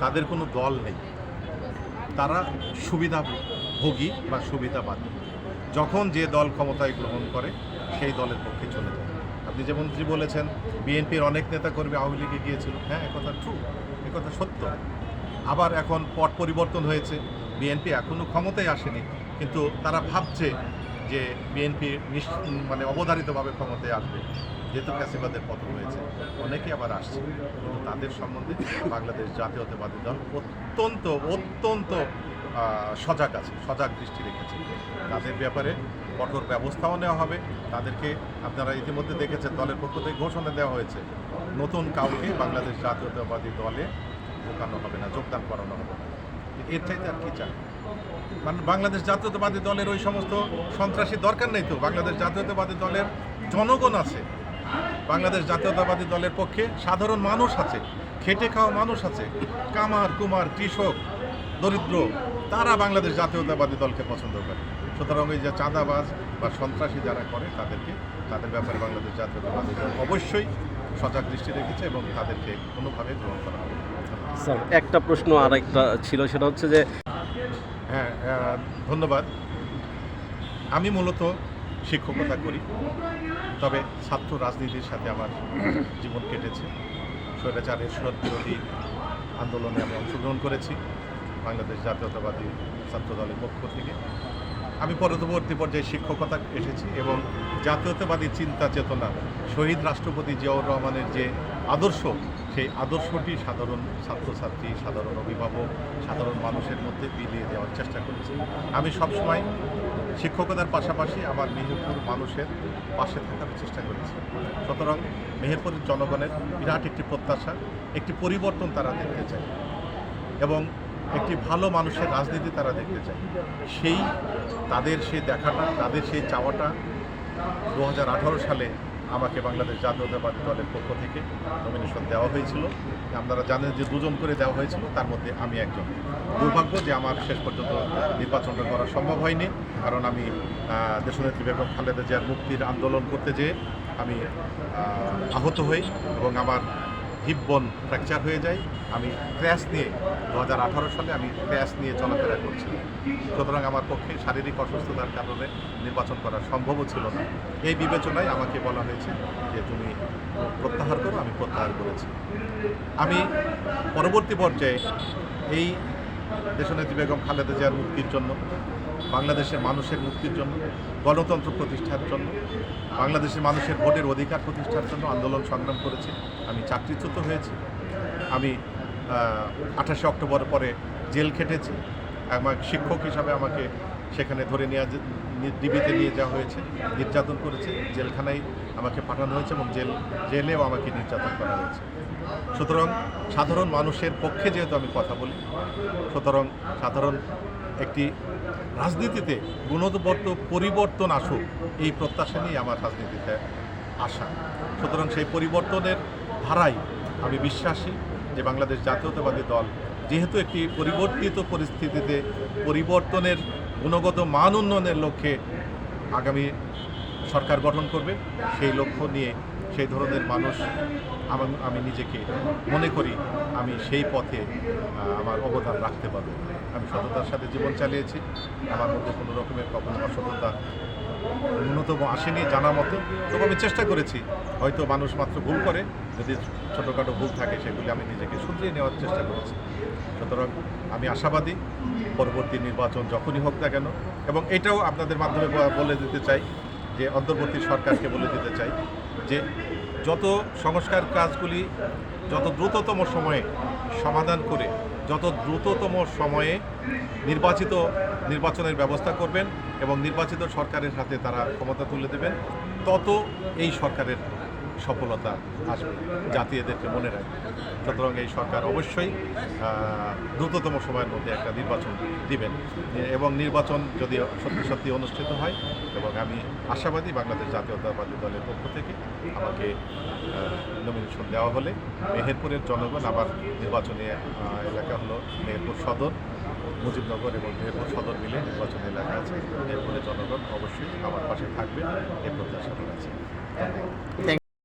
তাদের কোনো দল নেই। তারা সুবিধা ভোগী বা সুবিধা সুবিধাবাদী। যখন যে দল ক্ষমতায় গ্রহণ করে, সেই দলের পক্ষে চলে যায়। আপনি যেমনটি বলেছেন, বিএনপির অনেক নেতা নেতাকর্মী আওয়ামী লীগে গিয়েছিল। হ্যাঁ একথা ট্রু একথা সত্য। আবার এখন পট পরিবর্তন হয়েছে। বিএনপি এখনও ক্ষমতায় আসেনি। কিন্তু তারা ভাবছে যে বিএনপি মানে অবধারিতভাবে ক্ষমতায় আসবে, যেহেতু ফ্যাসিবাদের পতন হয়েছে। অনেকে আবার আসছে। কিন্তু তাদের সম্বন্ধে বাংলাদেশ জাতীয়তাবাদী দল অত্যন্ত অত্যন্ত সজাগ আছে, সজাগ দৃষ্টি রেখেছে। তাদের ব্যাপারে কঠোর ব্যবস্থাও নেওয়া হবে। তাদেরকে আপনারা ইতিমধ্যে দেখেছেন, দলের পক্ষ থেকে ঘোষণা দেওয়া হয়েছে। নতুন কাউকে বাংলাদেশ জাতীয়তাবাদী দলে ঢোকানো হবে না, যোগদান করানো হবে না। এর চাইতে আর কি চায় মানে বাংলাদেশ জাতীয়তাবাদী দলের ওই সমস্ত সন্ত্রাসী দরকার নেই তো। বাংলাদেশ জাতীয়তাবাদী দলের জনগণ আছে। বাংলাদেশ জাতীয়তাবাদী দলের পক্ষে সাধারণ মানুষ আছে খেটে খাওয়া মানুষ আছে কামার কুমার কৃষক দরিদ্র তারা বাংলাদেশ জাতীয়তাবাদী দলকে পছন্দ করে। সুতরাং এই যে চাঁদাবাজ বা সন্ত্রাসী যারা করে তাদেরকে তাদের ব্যাপারে বাংলাদেশ জাতীয়তাবাদী দল অবশ্যই সজাগ দৃষ্টি রেখেছে এবং তাদেরকে কোনোভাবে গ্রহণ করা হবে স্যার একটা প্রশ্ন আর একটা ছিল সেটা হচ্ছে যে হ্যাঁ ধন্যবাদ। আমি মূলত শিক্ষকতা করি। তবে ছাত্র রাজনীতির সাথে আমার জীবন কেটেছে। স্বৈরাচারের বিরোধী আন্দোলনে আমি অংশগ্রহণ করেছি বাংলাদেশ জাতীয়তাবাদী ছাত্র দলের পক্ষ থেকে। আমি পরবর্তী পর্যায়ে শিক্ষকতা এসেছি এবং জাতীয়তাবাদী চিন্তা চেতনা, শহীদ রাষ্ট্রপতি জিয়াউর রহমানের যে আদর্শ, সেই আদর্শটি সাধারণ ছাত্রছাত্রী, সাধারণ অভিভাবক, সাধারণ মানুষের মধ্যে বিলিয়ে দেওয়ার চেষ্টা করেছি। আমি সবসময় শিক্ষকতার পাশাপাশি আমার মেহেরপুর মানুষের পাশে থাকার চেষ্টা করেছি। সুতরাং মেহেরপুরের জনগণের বিরাট একটি প্রত্যাশা, একটি পরিবর্তন তারা দেখতে চায় এবং একটি ভালো মানুষের রাজনীতি তারা দেখতে চায়। সেই তাদের সেই দেখাটা, তাদের সেই চাওয়াটা দু হাজার আঠারো সালে আমাকে বাংলাদেশ জাতীয়তাবাদী দলের পক্ষ থেকে নমিনেশন দেওয়া হয়েছিল। আপনারা জানেন যে দুজন করে দেওয়া হয়েছিল, তার মধ্যে আমি একজন। দুর্ভাগ্য যে আমার শেষ পর্যন্ত নির্বাচনটা করা সম্ভব হয়নি, কারণ আমি দেশনেত্রী বেগম খালেদা জিয়ার মুক্তির আন্দোলন করতে যেয়ে আমি আহত হই এবং আমার হিপ বোন ফ্র্যাকচার হয়ে যায়। আমি ক্র্যাশ নিয়ে দু হাজার আঠারো সালে আমি ক্র্যাশ নিয়ে চলাফেরা করছিলাম সুতরাং আমার পক্ষে শারীরিক অসুস্থতার কারণে নির্বাচন করা সম্ভবও ছিল না। এই বিবেচনায় আমাকে বলা হয়েছে যে, তুমি প্রত্যাহার করো, আমি প্রত্যাহার করেছি। আমি পরবর্তী পর্যায়ে এই দেশনেত্রী বেগম খালেদা জিয়ার মুক্তির জন্য বাংলাদেশের মানুষের মুক্তির জন্য, গণতন্ত্র প্রতিষ্ঠার জন্য, বাংলাদেশের মানুষের ভোটের অধিকার প্রতিষ্ঠার জন্য আন্দোলন সংগ্রাম করেছি। আমি চাকরিচ্যুত হয়েছি। আমি আঠাশে অক্টোবর পরে জেল খেটেছি। আমার শিক্ষক হিসাবে আমাকে সেখানে ধরে নেওয়া ডিবিতে নিয়ে যাওয়া হয়েছে, নির্যাতন করেছে। জেলখানায় আমাকে পাঠানো হয়েছে এবং জেল, জেলেও আমাকে নির্যাতন করা হয়েছে। সুতরাং সাধারণ মানুষের পক্ষে যেহেতু আমি কথা বলি, সুতরাং সাধারণ একটি রাজনীতিতে গুণগত পরিবর্তন আসুক, এই প্রত্যাশা নিয়ে আমার রাজনীতিতে আসা সুতরাং সেই পরিবর্তনের ধারাই আমি বিশ্বাসী যে বাংলাদেশ জাতীয়তাবাদী দল যেহেতু একটি পরিবর্তিত পরিস্থিতিতে পরিবর্তনের গুণগত মান উন্নয়নের লক্ষ্যে আগামী সরকার গঠন করবে, সেই লক্ষ্য নিয়ে সেই ধরনের মানুষ আমি নিজেকে মনে করি আমি সেই পথে আমার অবদান রাখতে পারব। আমি সততার সাথে জীবন চালিয়েছি। আমার মধ্যে কোনো রকমের কখনো অসততা ন্যূনতম আসেনি জানা মতো। তবে আমি চেষ্টা করেছি। হয়তো মানুষ মাত্র ভুল করে। যদি ছোটোখাটো ভুল থাকে সেগুলি আমি নিজেকে শুধরিয়ে নেওয়ার চেষ্টা করেছি। সুতরাং আমি আশাবাদী পরবর্তী নির্বাচন যখনই হোক না কেন। এবং এটাও আপনাদের মাধ্যমে বলে দিতে চাই যে অন্তর্বর্তী সরকারকে বলে দিতে চাই যে যত সংস্কার কাজগুলি যত দ্রুততম সময়ে সমাধান করে যত দ্রুততম সময়ে নির্বাচিত নির্বাচনের ব্যবস্থা করবেন এবং নির্বাচিত সরকারের হাতে তারা ক্ষমতা তুলে দেবেন, তত এই সরকারের সফলতা আসবে, জাতি এদেরকে মনে রাখবে। সুতরাং এই সরকার অবশ্যই দ্রুততম সময়ের মধ্যে একটা নির্বাচন দিবেন। এবং নির্বাচন যদি সত্যি সত্যি অনুষ্ঠিত হয়, এবং আমি আশাবাদী বাংলাদেশ জাতীয়তাবাদী দলের পক্ষ থেকে আমাকে নমিনেশন দেওয়া হলে মেহেরপুরের জনগণ আবার নির্বাচনী এলাকা হলো মেহেরপুর সদর, মুজিবনগর এবং মেহেরপুর সদর মিলে নির্বাচনী এলাকা আছে। মেহেরপুরের জনগণ অবশ্যই আমার পাশে থাকবে এই প্রত্যাশা করা আছে।